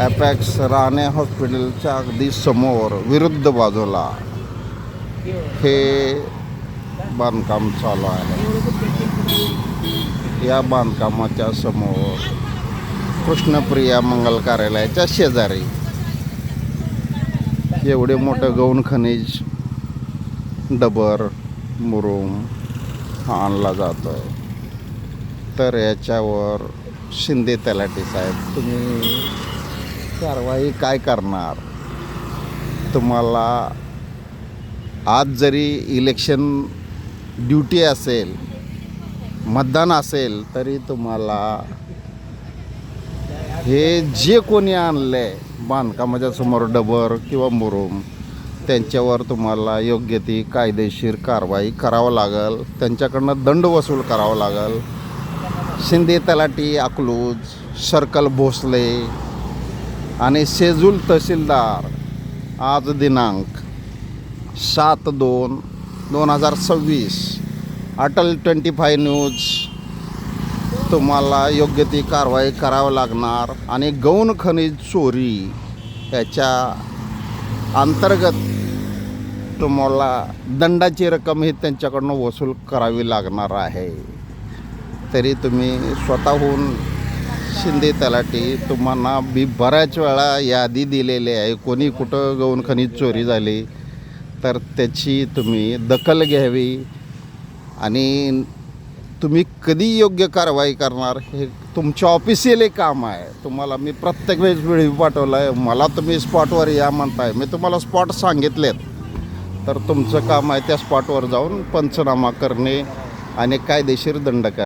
ॲपॅक्स राणे हॉस्पिटलच्या अगदी समोर विरुद्ध बाजूला हे बांधकाम चालू आहे. या बांधकामाच्या समोर कृष्णप्रिया मंगल कार्यालयाच्या शेजारी एवढे मोठं गौण खनिज डबर मुरुम हा आणला जातो आहे तर याच्यावर शिंदे तलाठी साहेब तुम्ही कारवाई काय करणार? तुम्हाला आज जरी इलेक्शन ड्युटी असेल मतदान असेल तरी तुम्हाला हे जे कोणी आणलं आहे बांधकामाच्या समोर डबर किंवा मुरुम त्यांच्यावर तुम्हाला योग्य ती कायदेशीर कारवाई करावं लागेल. त्यांच्याकडनं दंड वसूल करावा लागेल. शिंदे तलाटी अकलूज सर्कल भोसले आणि सेजूल तहसीलदार आज दिनांक सात दोन दोन हजार सव्वीस. Atal twenty five news. तुम्हाला योग्य ती कारवाई करावं लागणार आणि गौण खनिज चोरी याच्या अंतर्गत तुम्हाला दंडाची रक्कम ही त्यांच्याकडनं वसूल करावी लागणार आहे. तरी तुम्ही स्वतःहून शिंदे तलाठी तुम्हाला मी बऱ्याच वेळा यादी दिलेली आहे. कोणी कुठं गौण खनिज चोरी झाली तर त्याची तुम्ही दखल घ्यावी आणि तुम्ही कधी योग्य कारवाई करणार हे तुमच्या ऑफिशियल काम आहे. तुम्हाला मी प्रत्येक वेळेस व्हिडिओ पाठवला आहे मला तुम्ही स्पॉटवर या म्हणताय. मी तुम्हाला स्पॉट सांगितलेत. तर तुमचं काम आहे त्या स्पॉटवर जाऊन पंचनामा करणे आणि कायदेशीर दंड करणे